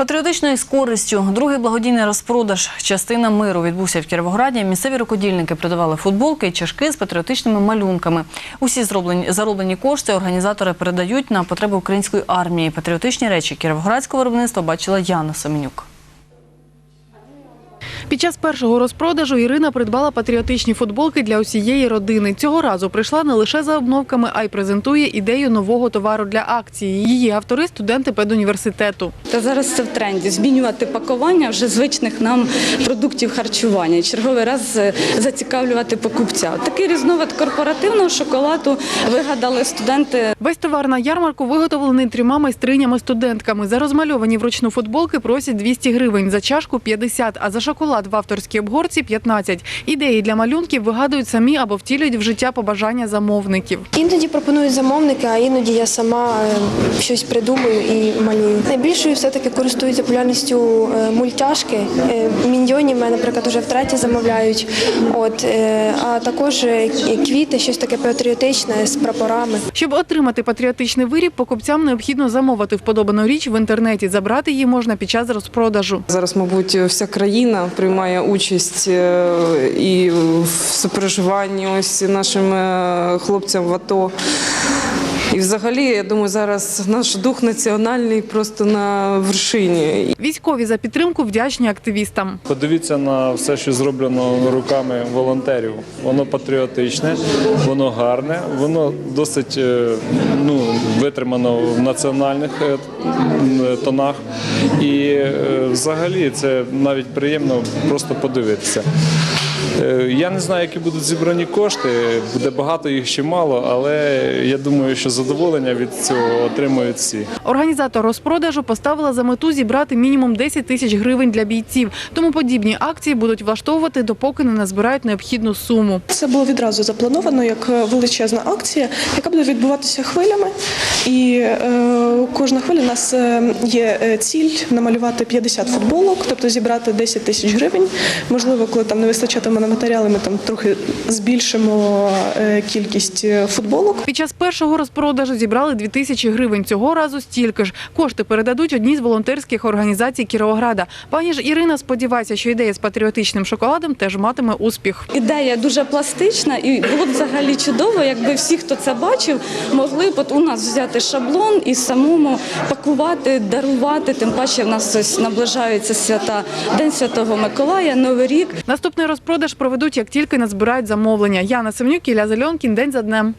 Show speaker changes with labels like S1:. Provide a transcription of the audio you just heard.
S1: Патріотичною з користю другий благодійний розпродаж частина миру відбувся в Кіровограді. Місцеві рукодільники придавали футболки і чашки з патріотичними малюнками. Усі зроблені зароблені кошти організатори передають на потреби української армії. Патріотичні речі кіровоградського виробництва бачила Яна Семенюк.
S2: Під час першого розпродажу Ірина придбала патріотичні футболки для усієї родини. Цього разу прийшла не лише за обновками, а й презентує ідею нового товару для акції. Її автори студенти педуніверситету.
S3: Та зараз це в тренді змінювати пакування вже звичних нам продуктів харчування. Черговий раз е, зацікавлювати покупця. Такий різновид корпоративного шоколаду вигадали студенти.
S2: Весь товар на ярмарку виготовлений трьома майстринями-студентками. За розмальовані вручну футболки просять 200 гривень, за чашку 50, а за шоколад в авторській обгорці 15. Ідеї для малюнків вигадують самі або втілюють в життя побажання замовників.
S4: Іноді пропонують замовники, а іноді я сама е, щось придумую і малюю. Найбільшою все-таки користуються популярністю е, мультяшки. Е, Міньйонів мене, наприклад, вже втретє замовляють. От, а також квіти, щось таке патріотичне з прапорами.
S2: Щоб отримати патріотичний виріб, покупцям необхідно замовити вподобану річ в інтернеті. Забрати її можна під час розпродажу.
S5: Зараз, мабуть, вся країна приймає участь е, і в супереживанні ось нашим е, хлопцям в АТО. І взагалі, я думаю, зараз наш дух національний просто на вершині.
S2: Військові за підтримку вдячні активістам.
S6: Подивіться на все, що зроблено руками волонтерів. Воно патріотичне, воно гарне, воно досить е, ну, витримано в національних е, тонах. І е, взагалі це навіть приємно просто подивитися. Е, Я не знаю, які будуть зібрані кошти, буде багато їх чи мало, але я думаю, що задоволення від цього отримують всі.
S2: Організатор розпродажу поставила за мету зібрати мінімум 10 тисяч гривень для бійців. Тому подібні акції будуть влаштовувати, допоки не назбирають необхідну суму.
S7: Це було відразу заплановано як величезна акція, яка буде відбуватися хвилями. І е, кожна хвиля у нас е, є е, ціль намалювати 50 футболок, тобто зібрати 10 тисяч гривень. Можливо, коли там не вистачатиме на матеріали, ми там трохи збільшимо е, кількість е, футболок.
S2: Під час першого розпродажу зібрали 2 тисячі гривень. Цього разу стільки ж. Кошти передадуть одній з волонтерських організацій Кіровограда. Пані ж Ірина сподівається, що ідея з патріотичним шоколадом теж матиме успіх.
S3: Ідея дуже пластична, і було б взагалі чудово, якби всі, хто це бачив, могли б от у нас взяти шаблон і самому пакувати, дарувати. Тим паче в нас ось наближаються свята День Святого Миколая, Новий рік.
S2: Наступний розпродаж проведуть, як тільки назбирають замовлення. Яна Семнюк, Ілля Зельонкін. День за днем.